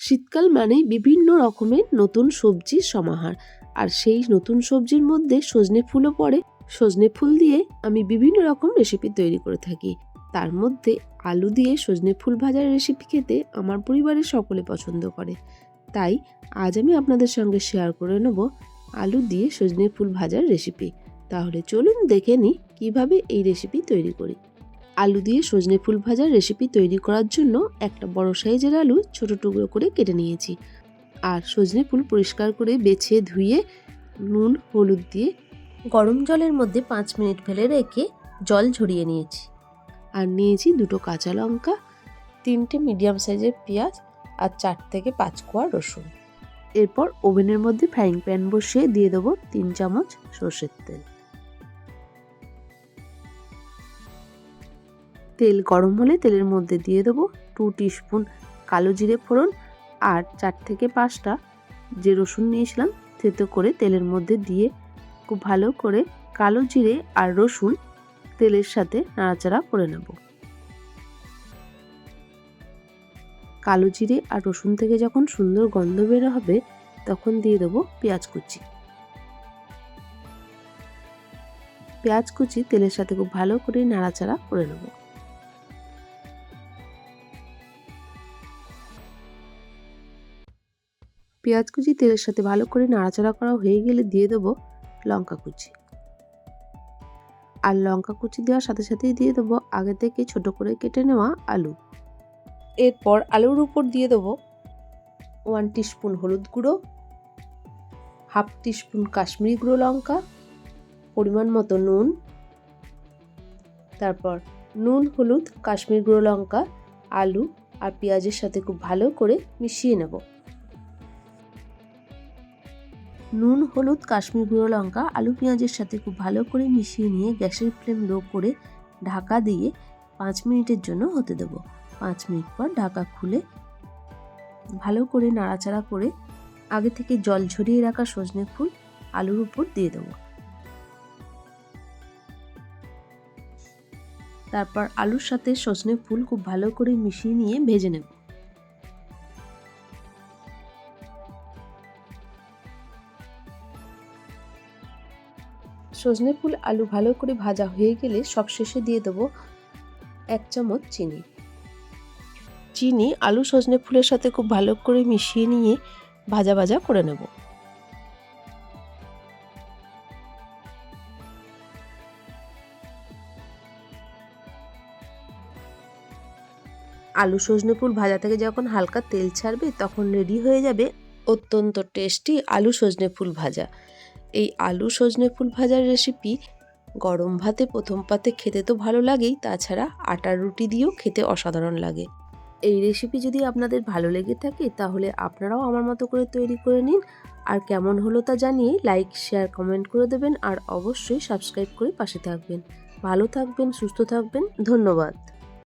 শীতকাল মানেই বিভিন্ন রকমের নতুন সবজির সমাহার। আর সেই নতুন সবজির মধ্যে সজনে ফুলও পড়ে। সজনে ফুল দিয়ে আমি বিভিন্ন রকম রেসিপি তৈরি করে থাকি। তার মধ্যে আলু দিয়ে সজনে ফুল ভাজার রেসিপি খেতে আমার পরিবারের সকলে পছন্দ করে। তাই আজ আমি আপনাদের সঙ্গে শেয়ার করে নেব আলু দিয়ে সজনে ফুল ভাজার রেসিপি তাহলে চলুন দেখে নিই কীভাবে এই রেসিপি তৈরি করি। আলু দিয়ে সজনে ফুল ভাজার রেসিপি তৈরি করার জন্য একটা বড় সাইজের আলু ছোট টুকরো করে কেটে নিয়েছি। আর সজনে ফুল পরিষ্কার করে বেছে ধুয়ে নুন, হলুদ দিয়ে গরম জলের মধ্যে পাঁচ মিনিট ফেলে রেখে জল ঝরিয়ে নিয়েছি। আর নিয়েছি দুটো কাঁচা লঙ্কা, তিনটে মিডিয়াম সাইজের পেঁয়াজ আর চার থেকে পাঁচ কোয়া রসুন। এরপর ওভেনের মধ্যে ফ্রাইং প্যান বসিয়ে দিয়ে দেবো তিন চামচ সর্ষের তেল। তেল গরম হলে তেলের মধ্যে দিয়ে দেবো টু টিস্পুন কালো জিরে ফোড়ন আর চার থেকে পাঁচটা যে রসুন নিয়েছিলাম, থেতো করে তেলের মধ্যে দিয়ে খুব ভালো করে কালো জিরে আর রসুন তেলের সাথে নাড়াচাড়া করে নেব। কালো জিরে আর রসুন থেকে যখন সুন্দর গন্ধ বের হবে, তখন দিয়ে দেবো পেঁয়াজ কুচি। পেঁয়াজ কুচি তেলের সাথে খুব ভালো করে নাড়াচাড়া করে নেব। পেঁয়াজ কুচি তেলের সাথে ভালো করে নাড়াচাড়া করা হয়ে গেলে দিয়ে দেবো লঙ্কা কুচি। আর লঙ্কা কুচি দেওয়ার সাথে সাথেই দিয়ে দেবো আগে থেকে ছোট করে কেটে নেওয়া আলু। এরপর আলুর উপর দিয়ে দেবো ওয়ান টিস্পুন হলুদ গুঁড়ো, হাফ টিস্পুন কাশ্মীরি গুঁড়ো লঙ্কা, পরিমাণ মতো নুন, তারপর নুন, হলুদ, কাশ্মীর গুঁড়ো লঙ্কা, আলু আর পেঁয়াজের সাথে খুব ভালো করে মিশিয়ে নেব। নুন, হলুদ, কাশ্মীর গুঁড়ো লঙ্কা, আলু পেঁয়াজের সাথে খুব ভালো করে মিশিয়ে নিয়ে গ্যাসের ফ্লেম লো করে ঢাকা দিয়ে পাঁচ মিনিটের জন্য হতে দেব। পাঁচ মিনিট পর ঢাকা খুলে ভালো করে নাড়াচাড়া করে আগে থেকে জল ঝরিয়ে রাখা সজনে ফুল আলুর উপর দিয়ে দেবো। তারপর আলুর সাথে সজনে ফুল খুব ভালো করে মিশিয়ে নিয়ে ভেজে নেব। সজনে ফুল আলু ভালো করে ভাজা হয়ে গেলে সবশেষে দিয়ে দেবো এক চামচ চিনি। চিনি আলু সজনে ফুলের সাথে খুব ভালো করে মিশিয়ে নিয়ে ভাজা ভাজা করে নেব। আলু সজনে ফুল ভাজা থেকে যখন হালকা তেল ছাড়বে তখন রেডি হয়ে যাবে অত্যন্ত টেস্টি আলু সজনে ফুল ভাজা। এই আলু সজনে ফুল ভাজার রেসিপি গরম ভাতে, প্রথম পাতে খেতে তো ভালো লাগেই, তাছাড়া আটার রুটি দিয়েও খেতে অসাধারণ লাগে। এই রেসিপি যদি আপনাদের ভালো লেগে থাকে, তাহলে আপনারাও আমার মতো করে তৈরি করে নিন। আর কেমন হলো তা জানিয়ে লাইক শেয়ার কমেন্ট করে দেবেন। আর অবশ্যই সাবস্ক্রাইব করে পাশে থাকবেন। ভালো থাকবেন, সুস্থ থাকবেন। ধন্যবাদ।